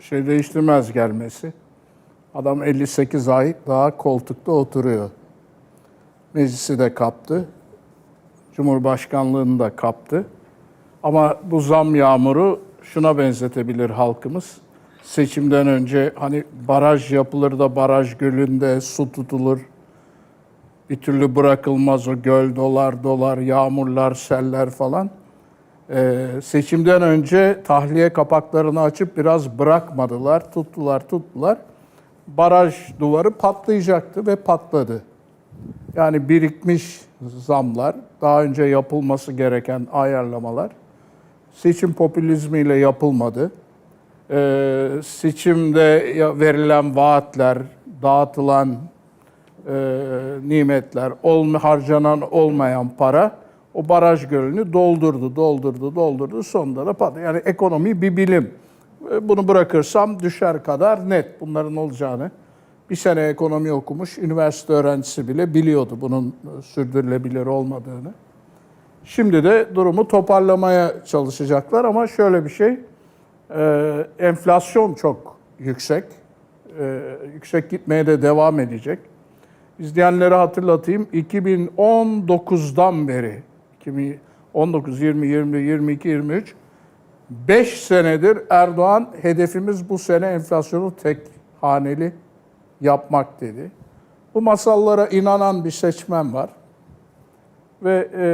Şey değiştirmez gelmesi. Adam 58 ay daha koltukta oturuyor. Meclisi de kaptı. Cumhurbaşkanlığını da kaptı. Ama bu zam yağmuru şuna benzetebilir halkımız. Seçimden önce hani baraj yapılır da baraj gölünde su tutulur. Bir türlü bırakılmaz o göl dolar dolar, yağmurlar, seller falan. Ee, seçimden önce tahliye kapaklarını açıp biraz bırakmadılar, tuttular, tuttular. Baraj duvarı patlayacaktı ve patladı. Yani birikmiş zamlar, daha önce yapılması gereken ayarlamalar seçim popülizmiyle yapılmadı. Ee, seçimde verilen vaatler, dağıtılan e, nimetler, olma, harcanan olmayan para o baraj gölünü doldurdu, doldurdu, doldurdu. Sonunda da patladı. Yani ekonomi bir bilim. E, Bunu bırakırsam düşer kadar net bunların olacağını. Bir sene ekonomi okumuş üniversite öğrencisi bile biliyordu bunun e, sürdürülebilir olmadığını. Şimdi de durumu toparlamaya çalışacaklar ama şöyle bir şey, e, enflasyon çok yüksek, E, yüksek gitmeye de devam edecek. İzleyenlere hatırlatayım, 2019'dan beri, 2019, 20, 20, 22, 23, 5 senedir Erdoğan hedefimiz bu sene enflasyonu tek haneli yapmak dedi. Bu masallara inanan bir seçmen var ve e,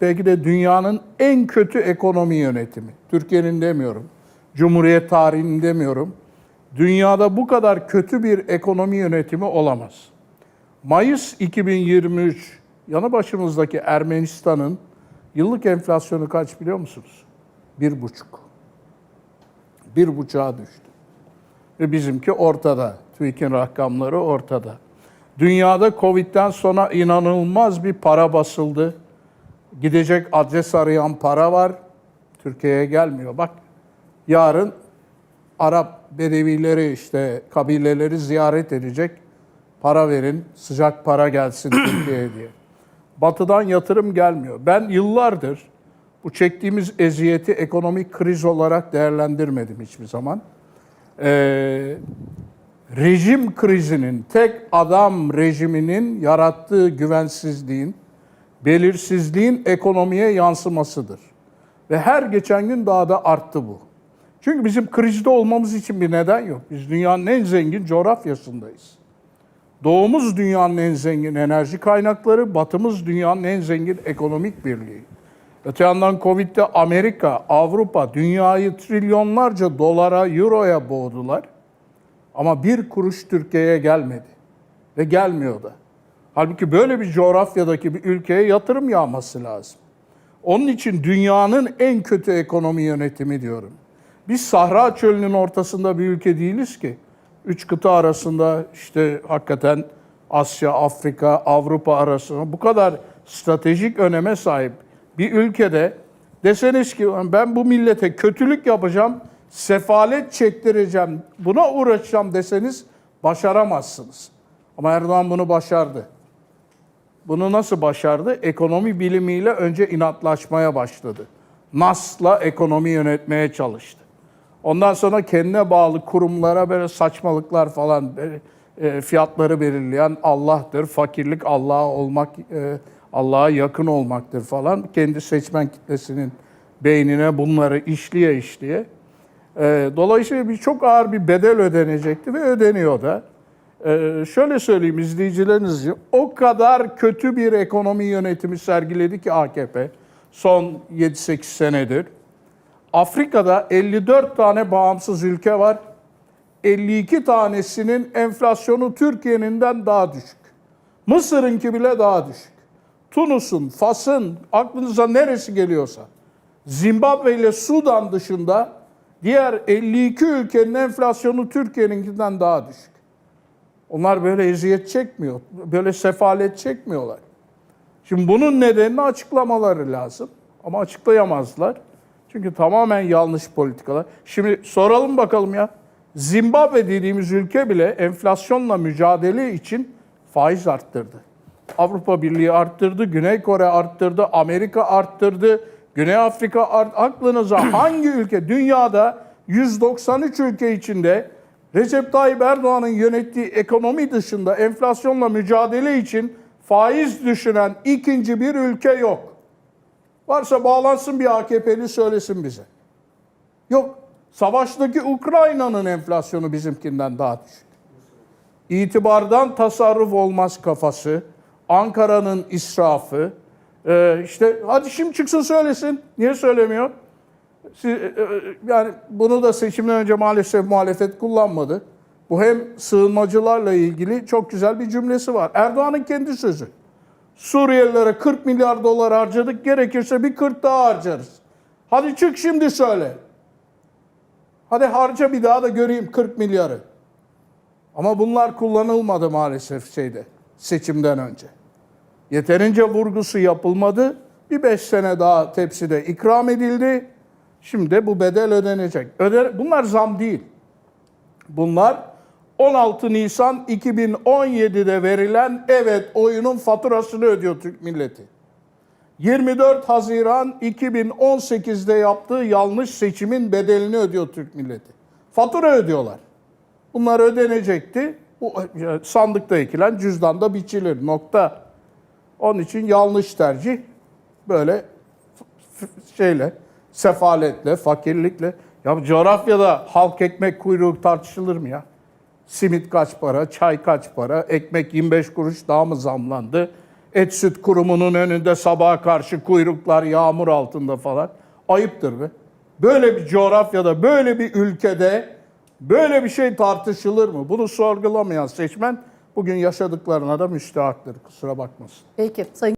belki de dünyanın en kötü ekonomi yönetimi. Türkiye'nin demiyorum, Cumhuriyet tarihinin demiyorum. Dünyada bu kadar kötü bir ekonomi yönetimi olamaz. Mayıs 2023 yanı başımızdaki Ermenistan'ın yıllık enflasyonu kaç biliyor musunuz? Bir buçuk. Bir buçuğa düştü. Ve bizimki ortada. TÜİK'in rakamları ortada. Dünyada Covid'den sonra inanılmaz bir para basıldı. Gidecek adres arayan para var. Türkiye'ye gelmiyor. Bak yarın Arap bedevileri işte kabileleri ziyaret edecek. Para verin, sıcak para gelsin Türkiye'ye diye. Batı'dan yatırım gelmiyor. Ben yıllardır bu çektiğimiz eziyeti ekonomik kriz olarak değerlendirmedim hiçbir zaman. Ee, rejim krizinin, tek adam rejiminin yarattığı güvensizliğin, belirsizliğin ekonomiye yansımasıdır. Ve her geçen gün daha da arttı bu. Çünkü bizim krizde olmamız için bir neden yok. Biz dünyanın en zengin coğrafyasındayız. Doğumuz dünyanın en zengin enerji kaynakları, batımız dünyanın en zengin ekonomik birliği. Öte yandan Covid'de Amerika, Avrupa dünyayı trilyonlarca dolara, euroya boğdular. Ama bir kuruş Türkiye'ye gelmedi. Ve gelmiyor da. Halbuki böyle bir coğrafyadaki bir ülkeye yatırım yağması lazım. Onun için dünyanın en kötü ekonomi yönetimi diyorum. Biz Sahra Çölü'nün ortasında bir ülke değiliz ki. Üç kıta arasında işte hakikaten Asya, Afrika, Avrupa arasında bu kadar stratejik öneme sahip bir ülkede deseniz ki ben bu millete kötülük yapacağım, sefalet çektireceğim, buna uğraşacağım deseniz başaramazsınız. Ama Erdoğan bunu başardı. Bunu nasıl başardı? Ekonomi bilimiyle önce inatlaşmaya başladı. NAS'la ekonomi yönetmeye çalıştı. Ondan sonra kendine bağlı kurumlara böyle saçmalıklar falan böyle, e, fiyatları belirleyen Allah'tır. Fakirlik Allah'a olmak, e, Allah'a yakın olmaktır falan. Kendi seçmen kitlesinin beynine bunları işliye işliye. E, dolayısıyla bir çok ağır bir bedel ödenecekti ve ödeniyor da. Şöyle söyleyeyim izleyicileriniz için, o kadar kötü bir ekonomi yönetimi sergiledi ki AKP son 7-8 senedir. Afrika'da 54 tane bağımsız ülke var. 52 tanesinin enflasyonu Türkiye'ninden daha düşük. Mısır'ınki bile daha düşük. Tunus'un, Fas'ın, aklınıza neresi geliyorsa. Zimbabwe ile Sudan dışında diğer 52 ülkenin enflasyonu Türkiye'ninkinden daha düşük. Onlar böyle eziyet çekmiyor, böyle sefalet çekmiyorlar. Şimdi bunun nedenini açıklamaları lazım. Ama açıklayamazlar. Çünkü tamamen yanlış politikalar. Şimdi soralım bakalım ya. Zimbabwe dediğimiz ülke bile enflasyonla mücadele için faiz arttırdı. Avrupa Birliği arttırdı, Güney Kore arttırdı, Amerika arttırdı, Güney Afrika art aklınıza hangi ülke dünyada 193 ülke içinde Recep Tayyip Erdoğan'ın yönettiği ekonomi dışında enflasyonla mücadele için faiz düşünen ikinci bir ülke yok. Varsa bağlansın bir AKP'li söylesin bize. Yok. Savaştaki Ukrayna'nın enflasyonu bizimkinden daha düşük. İtibardan tasarruf olmaz kafası, Ankara'nın israfı, ee, işte hadi şimdi çıksın söylesin. Niye söylemiyor? Siz- e, e, yani bunu da seçimden önce maalesef muhalefet kullanmadı. Bu hem sığınmacılarla ilgili çok güzel bir cümlesi var. Erdoğan'ın kendi sözü. Suriyelilere 40 milyar dolar harcadık, gerekirse bir 40 daha harcarız. Hadi çık şimdi söyle. Hadi harca bir daha da göreyim 40 milyarı. Ama bunlar kullanılmadı maalesef şeyde seçimden önce. Yeterince vurgusu yapılmadı. Bir beş sene daha tepside ikram edildi. Şimdi bu bedel ödenecek. Öde, bunlar zam değil. Bunlar 16 Nisan 2017'de verilen evet oyunun faturasını ödüyor Türk milleti. 24 Haziran 2018'de yaptığı yanlış seçimin bedelini ödüyor Türk milleti. Fatura ödüyorlar. Bunlar ödenecekti. Bu e, sandıkta ekilen cüzdanda biçilir. Nokta. Onun için yanlış tercih böyle şeyle, sefaletle, fakirlikle. Ya coğrafyada halk ekmek kuyruğu tartışılır mı ya? Simit kaç para, çay kaç para, ekmek 25 kuruş daha mı zamlandı? Et süt kurumunun önünde sabaha karşı kuyruklar yağmur altında falan. Ayıptır be. Böyle bir coğrafyada, böyle bir ülkede böyle bir şey tartışılır mı? Bunu sorgulamayan seçmen bugün yaşadıklarına da müstehaktır. Kusura bakmasın. Peki Sayın